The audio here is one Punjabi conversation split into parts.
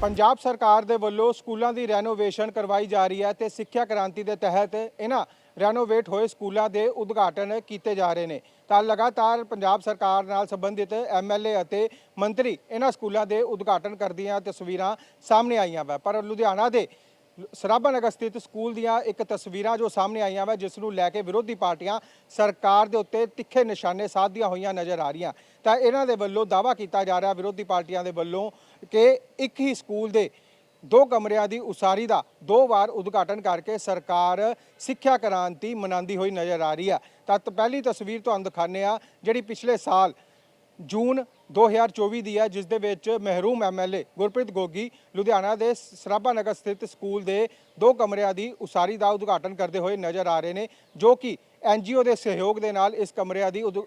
ਪੰਜਾਬ ਸਰਕਾਰ ਦੇ ਵੱਲੋਂ ਸਕੂਲਾਂ ਦੀ ਰੈਨੋਵੇਸ਼ਨ ਕਰਵਾਈ ਜਾ ਰਹੀ ਹੈ ਤੇ ਸਿੱਖਿਆ ਕ੍ਰਾਂਤੀ ਦੇ ਤਹਿਤ ਇਹਨਾਂ ਰੈਨੋਵੇਟ ਹੋਏ ਸਕੂਲਾਂ ਦੇ ਉਦਘਾਟਨ ਕੀਤੇ ਜਾ ਰਹੇ ਨੇ। ਤਾਂ ਲਗਾਤਾਰ ਪੰਜਾਬ ਸਰਕਾਰ ਨਾਲ ਸੰਬੰਧਿਤ ਐਮਐਲਏ ਅਤੇ ਮੰਤਰੀ ਇਹਨਾਂ ਸਕੂਲਾਂ ਦੇ ਉਦਘਾਟਨ ਕਰਦੀਆਂ ਤਸਵੀਰਾਂ ਸਾਹਮਣੇ ਆਈਆਂ ਵਾ। ਪਰ ਲੁਧਿਆਣਾ ਦੇ ਸਰਾਭਾ ਨਗਰ ਸਥਿਤ ਸਕੂਲ ਦੀਆਂ ਇੱਕ ਤਸਵੀਰਾਂ ਜੋ ਸਾਹਮਣੇ ਆਈਆਂ ਵਾ, ਜਿਸ ਨੂੰ ਲੈ ਕੇ ਵਿਰੋਧੀ ਪਾਰਟੀਆਂ ਸਰਕਾਰ ਦੇ ਉੱਤੇ ਤਿੱਖੇ ਨਿਸ਼ਾਨੇ ਸਾਧਦੀਆਂ ਹੋਈਆਂ ਨਜ਼ਰ ਆ ਰਹੀਆਂ। ਤਾਂ ਇਹਨਾਂ ਦੇ ਵੱਲੋਂ ਦਾਵਾ ਕੀਤਾ ਜਾ ਰਿਹਾ ਵਿਰੋਧੀ ਪਾਰਟੀਆਂ ਦੇ ਵੱਲੋਂ ਕਿ ਇੱਕ ਹੀ ਸਕੂਲ ਦੇ ਦੋ ਕਮਰਿਆਂ ਦੀ ਉਸਾਰੀ ਦਾ ਦੋ ਵਾਰ ਉਦਘਾਟਨ ਕਰਕੇ ਸਰਕਾਰ ਸਿੱਖਿਆ ਕ੍ਰਾਂਤੀ ਮਨਾਉਂਦੀ ਹੋਈ ਨਜ਼ਰ ਆ ਰਹੀ ਹੈ ਤਾਂ ਤ- ਪਹਿਲੀ ਤਸਵੀਰ ਤੁਹਾਨੂੰ ਦਿਖਾਉਂਦੇ ਆ ਜਿਹੜੀ ਪਿਛਲੇ ਸਾਲ ਜੂਨ 2024 ਦੀ ਹੈ, ਜਿਸ ਦੇ ਵਿੱਚ ਮਹਿਰੂਮ ਐਮਐਲਏ ਗੁਰਪ੍ਰੀਤ ਗੋਗੀ ਲੁਧਿਆਣਾ ਦੇ ਸਰਾਭਾ ਨਗਰ ਸਥਿਤ ਸਕੂਲ ਦੇ ਦੋ ਕਮਰਿਆਂ ਦੀ ਉਸਾਰੀ ਦਾ ਉਦਘਾਟਨ ਕਰਦੇ ਹੋਏ ਨਜ਼ਰ ਆ ਰਹੇ ਨੇ, ਜੋ ਕਿ ਐਨਜੀਓ ਦੇ ਸਹਿਯੋਗ ਦੇ ਨਾਲ ਇਸ ਕਮਰਿਆਂ ਦੀ ਉਦ-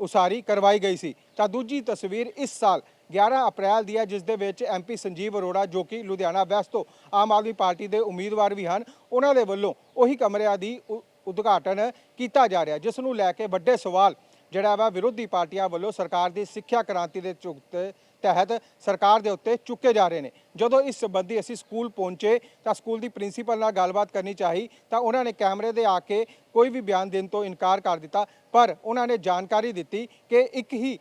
ਉਸਾਰੀ ਕਰਵਾਈ ਗਈ ਸੀ। ਤਾਂ ਦੂਜੀ ਤਸਵੀਰ ਇਸ ਸਾਲ 11 ਅਪ੍ਰੈਲ ਦੀ ਹੈ, ਜਿਸ ਦੇ ਵਿੱਚ ਐਮਪੀ ਸੰਜੀਵ ਅਰੋੜਾ, ਜੋ ਕਿ ਲੁਧਿਆਣਾ ਵੈਸਟ ਤੋਂ ਆਮ ਆਦਮੀ ਪਾਰਟੀ ਦੇ ਉਮੀਦਵਾਰ ਵੀ ਹਨ, ਉਹਨਾਂ ਦੇ ਵੱਲੋਂ ਉਹੀ ਕਮਰਿਆਂ ਦੀ ਉਦਘਾਟਨ ਕੀਤਾ ਜਾ ਰਿਹਾ, ਜਿਸ ਨੂੰ ਲੈ ਕੇ ਵੱਡੇ ਸਵਾਲ ਜਿਹੜਾ ਵਾ ਵਿਰੋਧੀ ਪਾਰਟੀਆਂ ਵੱਲੋਂ ਸਰਕਾਰ ਦੀ ਸਿੱਖਿਆ ਕ੍ਰਾਂਤੀ ਦੇ ਚੁੱਕ ਤਹਿਤ ਸਰਕਾਰ ਦੇ ਉੱਤੇ ਚੁੱਕੇ ਜਾ ਰਹੇ ਨੇ। ਜਦੋਂ ਇਸ ਸੰਬੰਧੀ ਅਸੀਂ ਸਕੂਲ ਪਹੁੰਚੇ ਤਾਂ ਸਕੂਲ ਦੀ ਪ੍ਰਿੰਸੀਪਲ ਨਾਲ ਗੱਲਬਾਤ ਕਰਨੀ ਚਾਹੀ ਤਾਂ ਉਹਨਾਂ ਨੇ ਕੈਮਰੇ ਦੇ ਆ ਕੇ ਕੋਈ ਵੀ ਬਿਆਨ ਦੇਣ ਤੋਂ ਇਨਕਾਰ ਕਰ ਦਿੱਤਾ। ਪਰ ਉਹਨਾਂ ਨੇ ਜਾਣਕਾਰੀ ਦਿੱਤੀ ਕਿ ਇੱਕ ਹੀ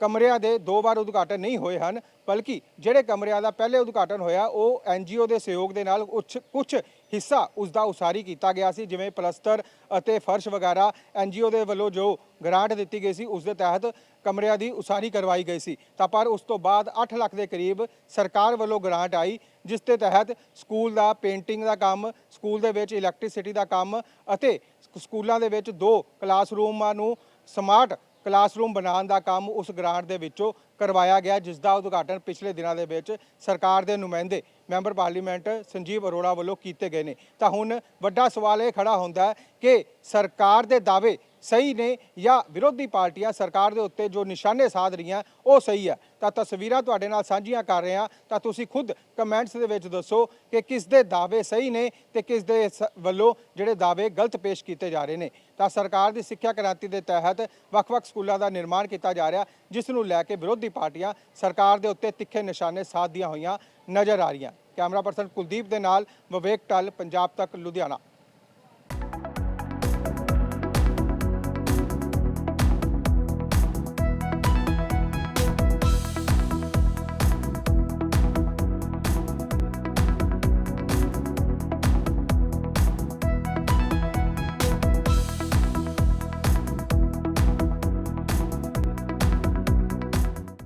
ਕਮਰਿਆਂ ਦੇ ਦੋ ਵਾਰ ਉਦਘਾਟਨ ਨਹੀਂ ਹੋਏ ਹਨ, ਬਲਕਿ ਜਿਹੜੇ ਕਮਰਿਆਂ ਦਾ ਪਹਿਲੇ ਉਦਘਾਟਨ ਹੋਇਆ ਉਹ ਐਨਜੀਓ ਦੇ ਸਹਿਯੋਗ ਦੇ ਨਾਲ ਕੁਝ ਕੁਝ ਹਿੱਸਾ ਉਸ ਦਾ ਉਸਾਰੀ ਕੀਤਾ ਗਿਆ ਸੀ, ਜਿਵੇਂ ਪਲਸਤਰ ਅਤੇ ਫਰਸ਼ ਵਗੈਰਾ ਐਨਜੀਓ ਦੇ ਵੱਲੋਂ ਜੋ ਗ੍ਰਾਂਟ ਦਿੱਤੀ ਗਈ ਸੀ ਉਸ ਦੇ ਤਹਿਤ ਕਮਰਿਆਂ ਦੀ ਉਸਾਰੀ ਕਰਵਾਈ ਗਈ ਸੀ। ਤਾਂ ਪਰ ਉਸ ਤੋਂ ਬਾਅਦ 8 ਲੱਖ ਦੇ ਕਰੀਬ ਸਰਕਾਰ ਵੱਲੋਂ ਗ੍ਰਾਂਟ ਆਈ, ਜਿਸ ਦੇ ਤਹਿਤ ਸਕੂਲ ਦਾ ਪੇਂਟਿੰਗ ਦਾ ਕੰਮ, ਸਕੂਲ ਦੇ ਵਿੱਚ ਇਲੈਕਟ੍ਰਿਸਿਟੀ ਦਾ ਕੰਮ ਅਤੇ ਸਕੂਲਾਂ ਦੇ ਵਿੱਚ ਦੋ ਕਲਾਸਰੂਮਾਂ ਨੂੰ ਸਮਾਰਟ ਕਲਾਸਰੂਮ ਬਣਾਉਣ ਦਾ ਕੰਮ ਉਸ ਗ੍ਰਾਂਟ ਦੇ ਵਿੱਚੋਂ ਕਰਵਾਇਆ ਗਿਆ ਜਿਸ ਦਾ ਉਦਘਾਟਨ ਪਿਛਲੇ ਦਿਨਾਂ ਦੇ ਵਿੱਚ ਸਰਕਾਰ ਦੇ ਨੁਮਾਇੰਦੇ ਮੈਂਬਰ ਪਾਰਲੀਮੈਂਟ ਸੰਜੀਵ ਅਰੋੜਾ ਵੱਲੋਂ ਕੀਤੇ ਗਏ ਨੇ। ਤਾਂ ਹੁਣ ਵੱਡਾ ਸਵਾਲ ਇਹ ਖੜਾ ਹੁੰਦਾ ਕਿ ਸਰਕਾਰ ਦੇ ਦਾਅਵੇ ਸਹੀ ਨੇ ਜਾਂ ਵਿਰੋਧੀ ਪਾਰਟੀਆਂ ਸਰਕਾਰ ਦੇ ਉੱਤੇ ਜੋ ਨਿਸ਼ਾਨੇ ਸਾਧ ਰਹੀਆਂ, ਉਹ ਸਹੀ ਹੈ ਤਾਂ ਤਸਵੀਰਾਂ ਤੁਹਾਡੇ ਨਾਲ ਸਾਂਝੀਆਂ ਕਰ ਰਹੇ ਹਾਂ। ਤਾਂ ਤੁਸੀਂ ਖੁਦ ਕਮੈਂਟਸ ਦੇ ਵਿੱਚ ਦੱਸੋ ਕਿ ਕਿਸ ਦੇ ਦਾਅਵੇ ਸਹੀ ਨੇ ਤੇ ਕਿਸ ਦੇ ਸ- ਵੱਲੋਂ ਜਿਹੜੇ ਦਾਅਵੇ ਗਲਤ ਪੇਸ਼ ਕੀਤੇ ਜਾ ਰਹੇ ਨੇ। ਤਾਂ ਸਰਕਾਰ ਦੀ ਸਿੱਖਿਆ ਕ੍ਰਾਂਤੀ ਦੇ ਤਹਿਤ ਵੱਖ-ਵੱਖ ਸਕੂਲਾਂ ਦਾ ਨਿਰਮਾਣ ਕੀਤਾ ਜਾ ਰਿਹਾ, ਜਿਸ ਨੂੰ ਲੈ ਕੇ ਵਿਰੋਧੀ ਪਾਰਟੀਆਂ ਸਰਕਾਰ ਦੇ ਉੱਤੇ ਤਿੱਖੇ ਨਿਸ਼ਾਨੇ ਸਾਧਦੀਆਂ ਹੋਈਆਂ ਨਜ਼ਰ ਆ ਰਹੀਆਂ। ਕੈਮਰਾ ਪਰਸਨ ਕੁਲਦੀਪ ਦੇ ਨਾਲ ਵਿਵੇਕ ਟਲ ਪੰਜਾਬ ਤੱਕ, ਲੁਧਿਆਣਾ।